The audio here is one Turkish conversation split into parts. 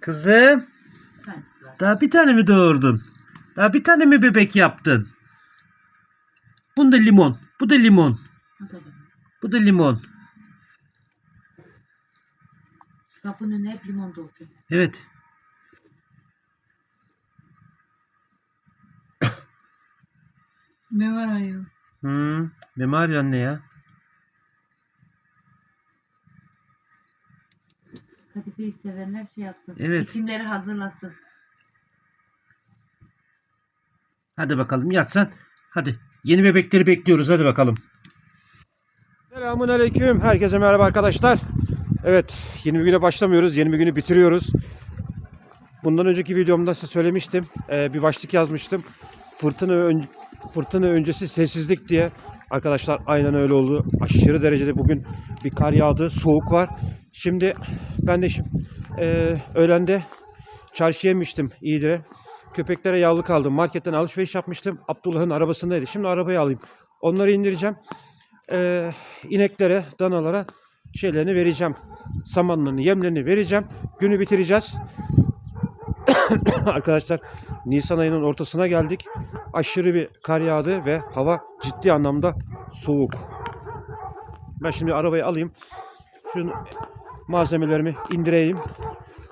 Kızım daha bir tane mi doğurdun? Daha bir tane mi bebek yaptın? Bunda limon. Bu da limon. Bu da limon. Kapının önüne hep limon doldu. Evet. Ne var ayol? Hmm, ne var ya anne ya? Kadifeyi sevenler şey yapsın. Evet. İsimleri hazırlasın. Hadi bakalım yatsan. Hadi. Yeni bebekleri bekliyoruz. Hadi bakalım. Selamun aleyküm. Herkese merhaba arkadaşlar. Evet. Yeni bir güne başlamıyoruz. Yeni bir günü bitiriyoruz. Bundan önceki videomda size söylemiştim. Ee, bir başlık yazmıştım. Fırtına, ön- fırtına öncesi sessizlik diye. Arkadaşlar aynen öyle oldu. Aşırı derecede bugün bir kar yağdı. Soğuk var. Şimdi ben de şimdi e, öğlende çarşıya inmiştim İyidir'e. Köpeklere yağlık aldım. Marketten alışveriş yapmıştım. Abdullah'ın arabasındaydı. Şimdi arabayı alayım. Onları indireceğim. Ee, ineklere, danalara şeylerini vereceğim. Samanlarını, yemlerini vereceğim. Günü bitireceğiz. Arkadaşlar Nisan ayının ortasına geldik. Aşırı bir kar yağdı ve hava ciddi anlamda soğuk. Ben şimdi arabayı alayım. Şu malzemelerimi indireyim.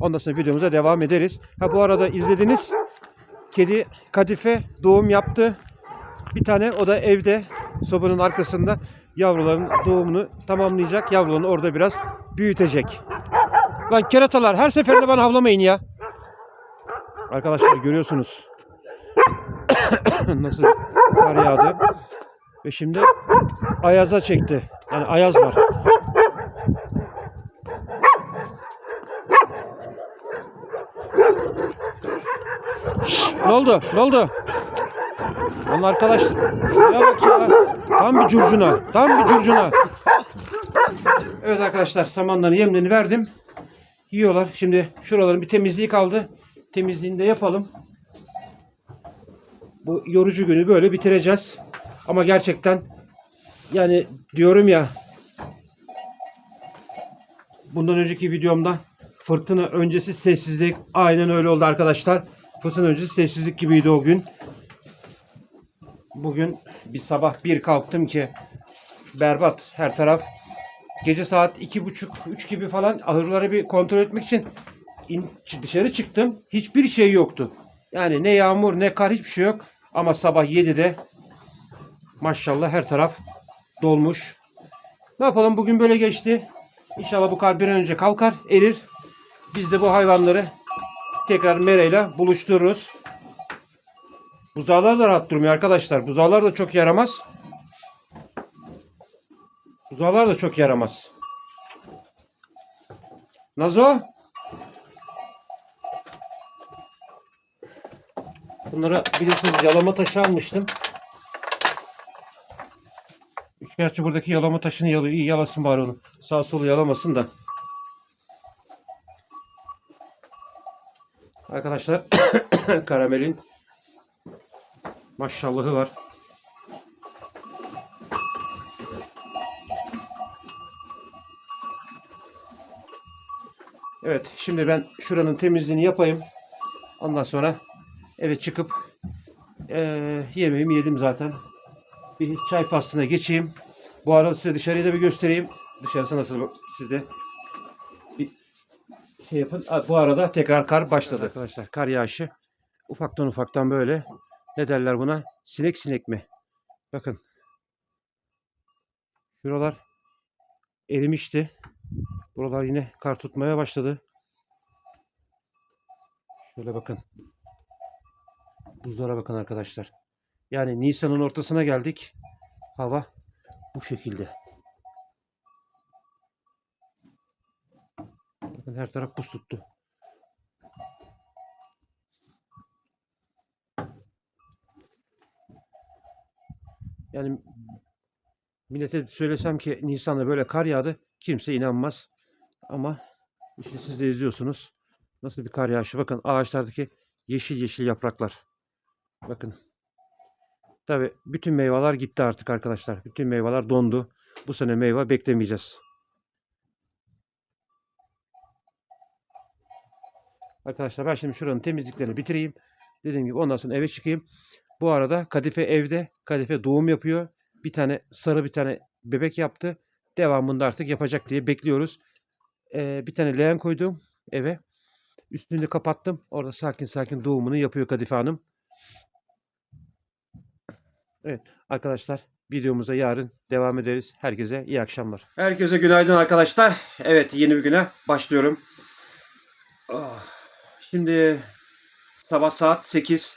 Ondan sonra videomuza devam ederiz. Ha bu arada izlediniz. Kedi kadife doğum yaptı. Bir tane o da evde sobanın arkasında yavruların doğumunu tamamlayacak. Yavrularını orada biraz büyütecek. Lan keratalar her seferinde bana havlamayın ya. Arkadaşlar görüyorsunuz. Nasıl kar yağdı. Ve şimdi ayaza çekti. Yani ayaz var. Ne oldu? Ne oldu? Lan arkadaş şuraya bak ya. Tam bir curcuna. Tam bir curcuna. Evet arkadaşlar samanlarını yemlerini verdim. Yiyorlar. Şimdi şuraların bir temizliği kaldı. Temizliğini de yapalım. Bu yorucu günü böyle bitireceğiz. Ama gerçekten yani diyorum ya bundan önceki videomda fırtına öncesi sessizlik aynen öyle oldu arkadaşlar. Fırtına öncesi sessizlik gibiydi o gün. Bugün bir sabah bir kalktım ki berbat her taraf. Gece saat iki buçuk üç gibi falan ahırları bir kontrol etmek için in- dışarı çıktım. Hiçbir şey yoktu. Yani ne yağmur ne kar hiçbir şey yok. Ama sabah 7'de maşallah her taraf dolmuş. Ne yapalım bugün böyle geçti. İnşallah bu kar bir an önce kalkar, erir. Biz de bu hayvanları tekrar mereyle buluştururuz. Buzağlar da rahat durmuyor arkadaşlar. Buzağlar da çok yaramaz. Buzağlar da çok yaramaz. Nazo? Bunlara biliyorsunuz yalama taşı almıştım. Gerçi buradaki yalama taşını. İyi yalasın bari onu. Sağ solu yalamasın da. Arkadaşlar karamelin maşallahı var. Evet şimdi ben şuranın temizliğini yapayım. Ondan sonra eve çıkıp eee yemeğimi yedim zaten. Bir çay faslına geçeyim. Bu arada size dışarıyı da bir göstereyim. Dışarısı nasıl size şey yapın. Bu arada tekrar kar başladı. Arkadaşlar kar yağışı ufaktan ufaktan böyle ne derler buna? Sinek sinek mi? Bakın. Şuralar erimişti. Buralar yine kar tutmaya başladı. Şöyle bakın. Buzlara bakın arkadaşlar. Yani Nisan'ın ortasına geldik. Hava bu şekilde. Her taraf buz tuttu. Yani millete söylesem ki Nisan'da böyle kar yağdı kimse inanmaz. Ama işte siz de izliyorsunuz. Nasıl bir kar yağışı. Bakın ağaçlardaki yeşil yeşil yapraklar. Bakın. Tabi bütün meyveler gitti artık arkadaşlar. Bütün meyveler dondu. Bu sene meyve beklemeyeceğiz. Arkadaşlar ben şimdi şuranın temizliklerini bitireyim. Dediğim gibi ondan sonra eve çıkayım. Bu arada Kadife evde. Kadife doğum yapıyor. Bir tane sarı bir tane bebek yaptı. Devamında artık yapacak diye bekliyoruz. Ee, bir tane leğen koydum eve. Üstünü kapattım. Orada sakin sakin doğumunu yapıyor Kadife Hanım. Evet arkadaşlar videomuza yarın devam ederiz. Herkese iyi akşamlar. Herkese günaydın arkadaşlar. Evet yeni bir güne başlıyorum. Ah, Şimdi sabah saat 8.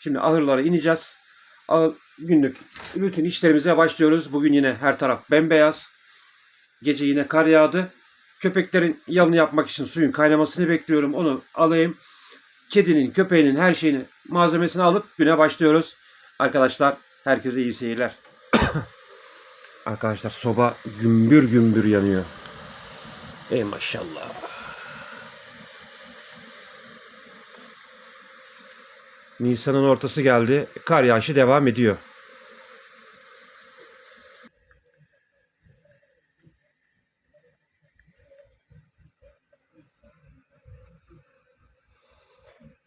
Şimdi ahırlara ineceğiz. Ahır, günlük rutin işlerimize başlıyoruz. Bugün yine her taraf bembeyaz. Gece yine kar yağdı. Köpeklerin yalını yapmak için suyun kaynamasını bekliyorum. Onu alayım. Kedinin, köpeğinin her şeyini, malzemesini alıp güne başlıyoruz. Arkadaşlar herkese iyi seyirler. Arkadaşlar soba gümbür gümbür yanıyor. Ey maşallah. Nisan'ın ortası geldi. Kar yağışı devam ediyor.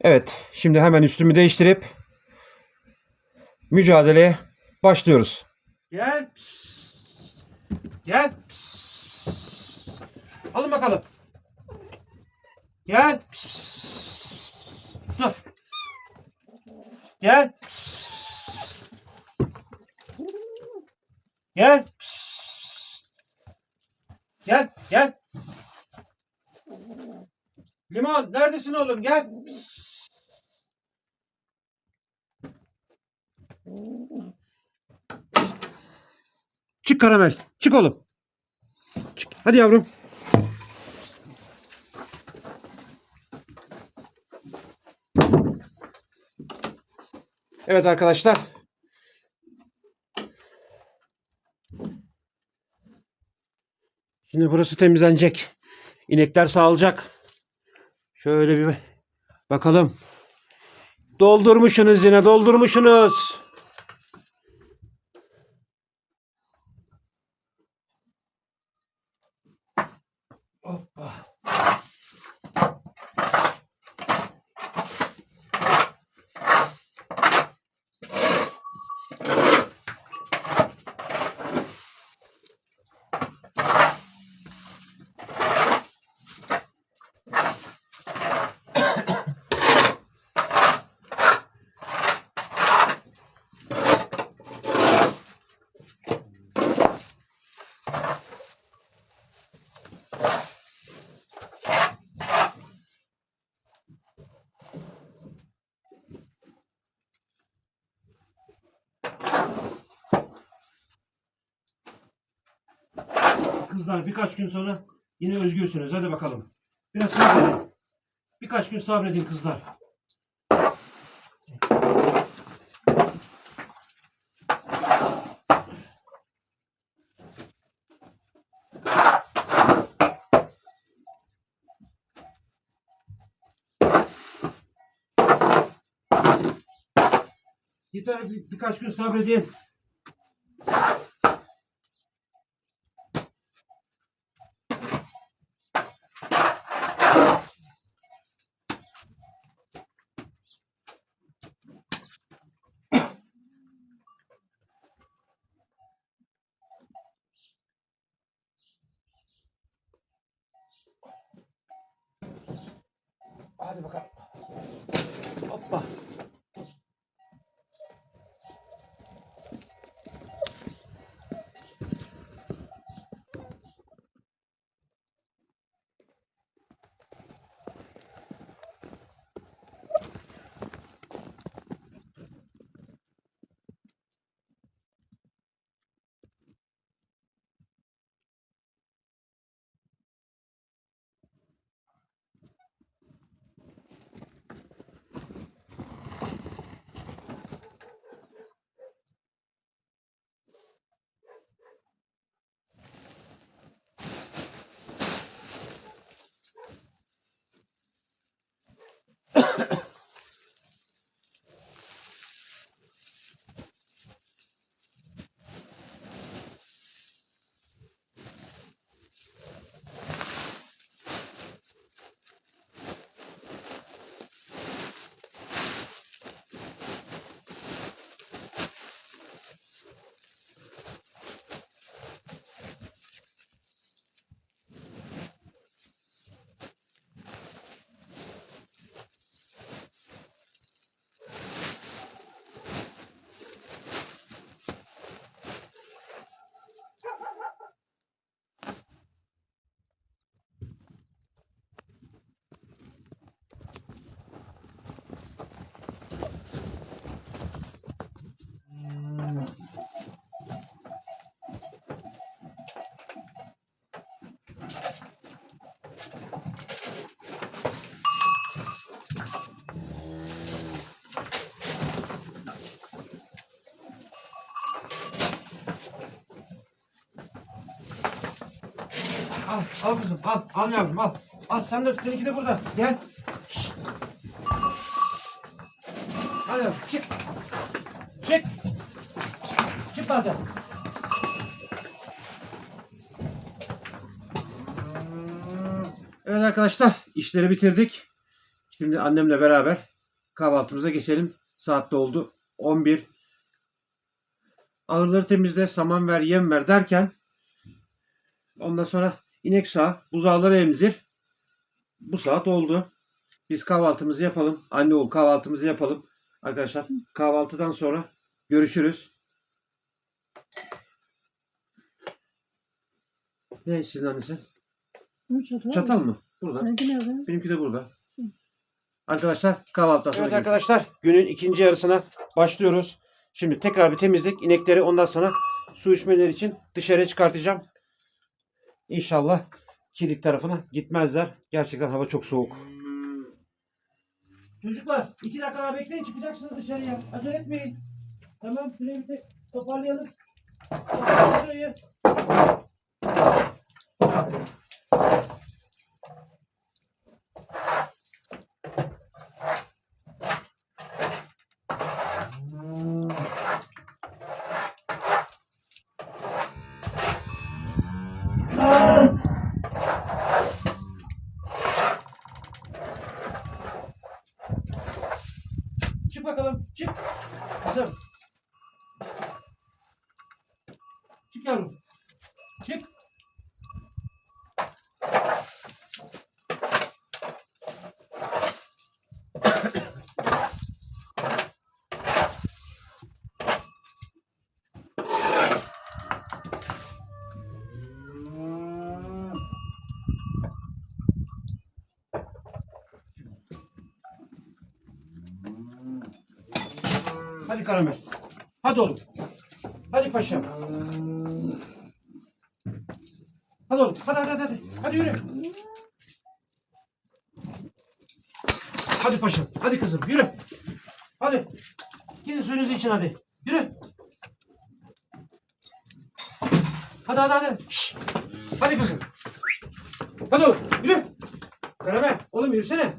Evet, şimdi hemen üstümü değiştirip mücadeleye başlıyoruz. Gel. Gel. Alın bakalım. Gel. Dur. Gel. Gel. Gel, gel. Limon, neredesin oğlum? Gel. Çık karamel. Çık oğlum. Çık. Hadi yavrum. Evet arkadaşlar. Şimdi burası temizlenecek. İnekler sağılacak. Şöyle bir bakalım. Doldurmuşsunuz yine doldurmuşsunuz. Kızlar birkaç gün sonra yine özgürsünüz. Hadi bakalım. Biraz sabredin. Birkaç gün sabredin kızlar. Yeter bir, birkaç gün sabredin. Hadi bakalım. Hoppa. Al, al kızım, al, al yavrum, al. Al sen de, seninki de burada. Gel. Şşt. Al yavrum, çık. Çık. Çık bazen. Evet arkadaşlar, işleri bitirdik. Şimdi annemle beraber kahvaltımıza geçelim. Saat de oldu 11. Ahırları temizle, saman ver, yem ver derken ondan sonra inek sağ, buzağları emzir. Bu saat oldu. Biz kahvaltımızı yapalım. Anne oğul kahvaltımızı yapalım. Arkadaşlar kahvaltıdan sonra görüşürüz. Ne sizin annesi? Çatal. Çatal mı? Burada. Seninki nerede? Benimki de burada. Arkadaşlar kahvaltıdan sonra Evet arkadaşlar günün ikinci yarısına başlıyoruz. Şimdi tekrar bir temizlik. inekleri ondan sonra su içmeleri için dışarıya çıkartacağım. İnşallah kilik tarafına gitmezler. Gerçekten hava çok soğuk. Çocuklar iki dakika daha bekleyin çıkacaksınız dışarıya. Acele etmeyin. Tamam şurayı bir. Toparlayalım şurayı. Çık bakalım. Çık. Kızım. Çık yavrum. Çık. Hadi karamel. Hadi oğlum. Hadi paşam. Hadi oğlum. Hadi hadi hadi. Hadi, yürü. Hadi paşam. Hadi kızım yürü. Hadi. Gidin suyunuzu için hadi. Yürü. Hadi hadi hadi. Şşş. Hadi kızım. Hadi oğlum yürü. Karamel. Oğlum yürüsene.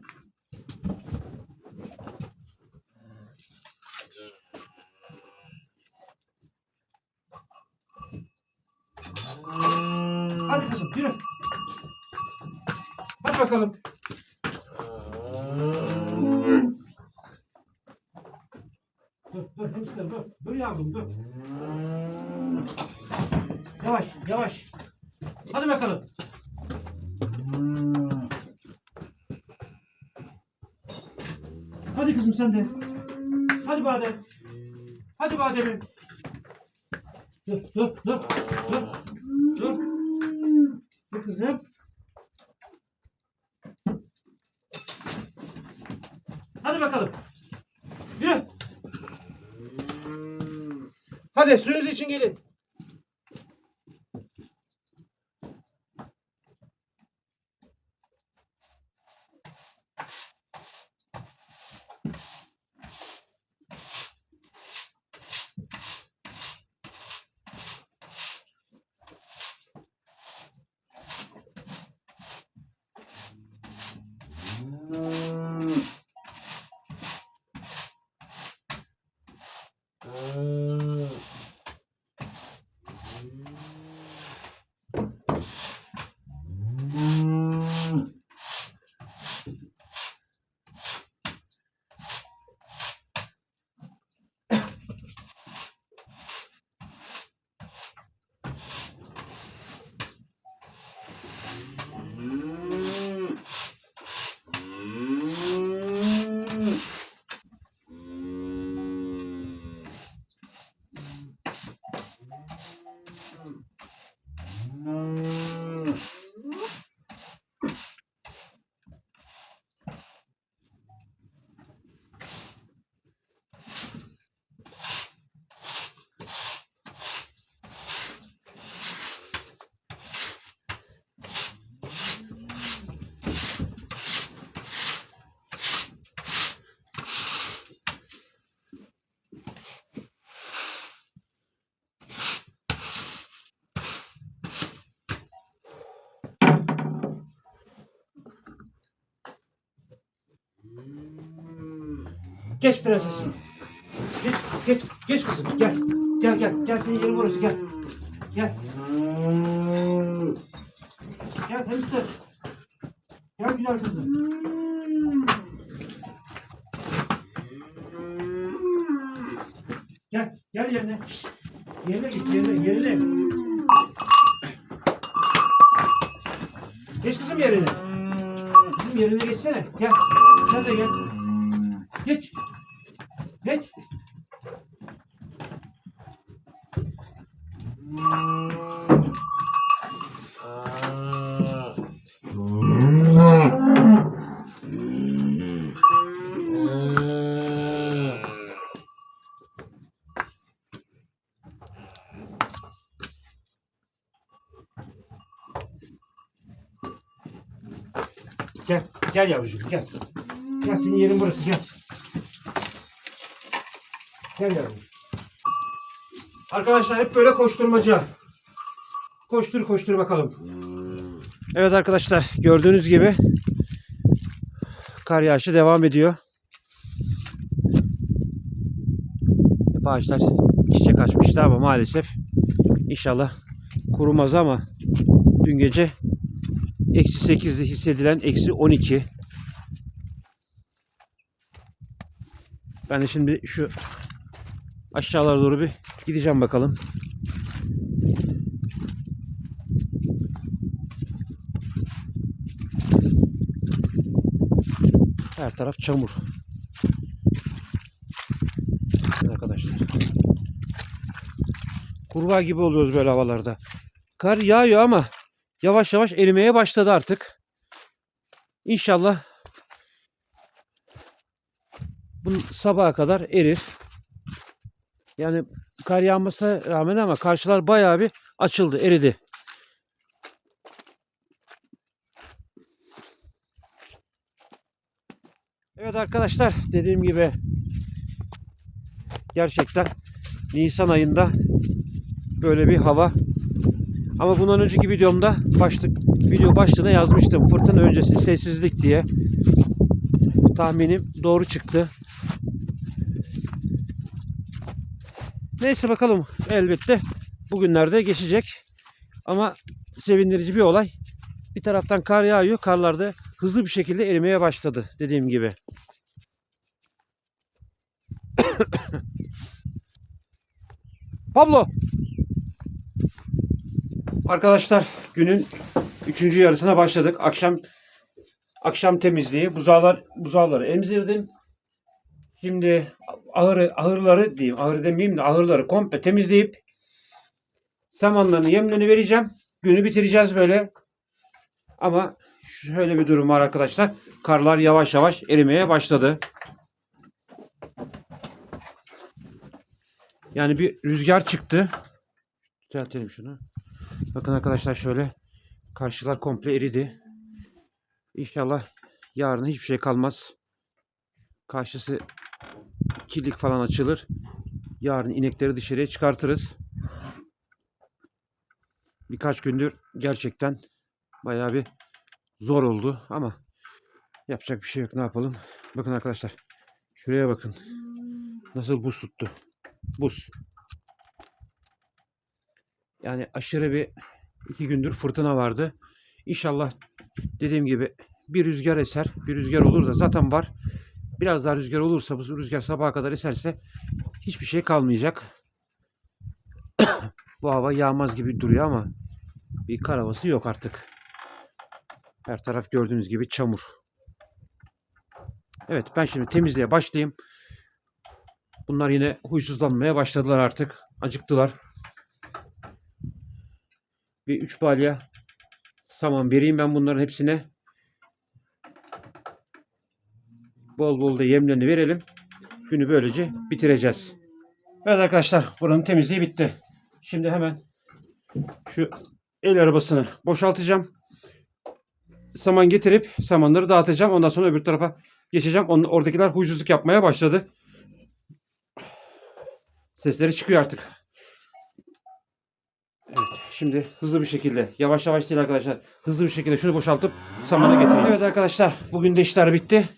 Hadi kızım yürü. Hadi bakalım. Dur dur hamster dur. Dur yavrum dur. Yavaş yavaş. Hadi bakalım. Hadi kızım sen de. Hadi badem. Hadi bademim. Dur dur dur. Dur. Dur. Dur kızım. Hadi bakalım. Yürü. Hadi suyunuz için gelin. Geç prensesim. Geç, geç, geç kızım. Gel. Gel gel. Gel senin yerin burası gel. Gel. Gel temizle. Gel güzel kızım. Gel. Gel yerine. Şşt. Yerine git yerine. Yerine. Geç kızım yerine. Kızım yerine geçsene. Gel. Sen de gel. Geç. Gel. Yavrucuğum gel. Gel senin yerin burası gel. Gel yavrum. Arkadaşlar hep böyle koşturmaca. Koştur koştur bakalım. Evet arkadaşlar gördüğünüz gibi kar yağışı devam ediyor. Hep ağaçlar çiçek açmıştı ama maalesef inşallah kurumaz ama dün gece eksi 8'de hissedilen eksi 12. Ben de şimdi şu aşağılara doğru bir gideceğim bakalım. Her taraf çamur. Arkadaşlar. Kurbağa gibi oluyoruz böyle havalarda. Kar yağıyor ama yavaş yavaş erimeye başladı artık. İnşallah bu sabaha kadar erir. Yani kar yağmasına rağmen ama karşılar bayağı bir açıldı, eridi. Evet arkadaşlar dediğim gibi gerçekten Nisan ayında böyle bir hava ama bundan önceki videomda başlık video başlığına yazmıştım. Fırtına öncesi sessizlik diye. Tahminim doğru çıktı. Neyse bakalım elbette bugünlerde geçecek. Ama sevindirici bir olay. Bir taraftan kar yağıyor. Karlar da hızlı bir şekilde erimeye başladı dediğim gibi. Pablo Arkadaşlar günün üçüncü yarısına başladık. Akşam akşam temizliği. Buzağlar buzağları emzirdim. Şimdi ahırı, ahırları diyeyim. Ahır demeyeyim de ahırları komple temizleyip samanlarını yemlerini vereceğim. Günü bitireceğiz böyle. Ama şöyle bir durum var arkadaşlar. Karlar yavaş yavaş erimeye başladı. Yani bir rüzgar çıktı. Düzeltelim şunu. Bakın arkadaşlar şöyle karşılar komple eridi. İnşallah yarın hiçbir şey kalmaz. Karşısı kirlik falan açılır. Yarın inekleri dışarıya çıkartırız. Birkaç gündür gerçekten bayağı bir zor oldu ama yapacak bir şey yok. Ne yapalım? Bakın arkadaşlar. Şuraya bakın. Nasıl buz tuttu. Buz. Yani aşırı bir iki gündür fırtına vardı. İnşallah dediğim gibi bir rüzgar eser. Bir rüzgar olur da zaten var. Biraz daha rüzgar olursa bu rüzgar sabaha kadar eserse hiçbir şey kalmayacak. bu hava yağmaz gibi duruyor ama bir kar havası yok artık. Her taraf gördüğünüz gibi çamur. Evet ben şimdi temizliğe başlayayım. Bunlar yine huysuzlanmaya başladılar artık. Acıktılar. Bir üç balya saman vereyim ben bunların hepsine. Bol bol da yemlerini verelim. Günü böylece bitireceğiz. Evet arkadaşlar buranın temizliği bitti. Şimdi hemen şu el arabasını boşaltacağım. Saman getirip samanları dağıtacağım. Ondan sonra öbür tarafa geçeceğim. Onun, oradakiler huysuzluk yapmaya başladı. Sesleri çıkıyor artık. Şimdi hızlı bir şekilde, yavaş yavaş değil arkadaşlar. Hızlı bir şekilde şunu boşaltıp samana getireyim. Evet arkadaşlar, bugün de işler bitti.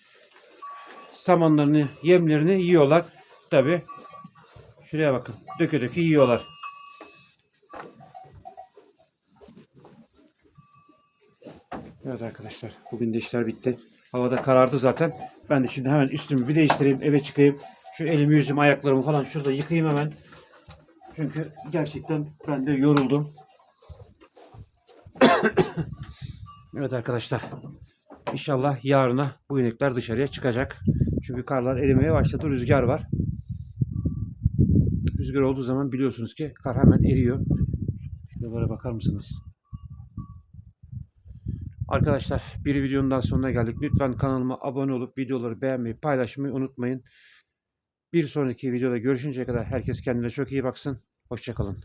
samanlarını, yemlerini yiyorlar. Tabi. Şuraya bakın. Döke döke yiyorlar. Evet arkadaşlar. Bugün de işler bitti. Havada karardı zaten. Ben de şimdi hemen üstümü bir değiştireyim. Eve çıkayım. Şu elimi yüzümü ayaklarımı falan şurada yıkayayım hemen. Çünkü gerçekten ben de yoruldum. Evet arkadaşlar. İnşallah yarına bu inekler dışarıya çıkacak. Çünkü karlar erimeye başladı. Rüzgar var. Rüzgar olduğu zaman biliyorsunuz ki kar hemen eriyor. Şuralara bakar mısınız? Arkadaşlar bir videonun daha sonuna geldik. Lütfen kanalıma abone olup videoları beğenmeyi, paylaşmayı unutmayın. Bir sonraki videoda görüşünceye kadar herkes kendine çok iyi baksın. Hoşçakalın.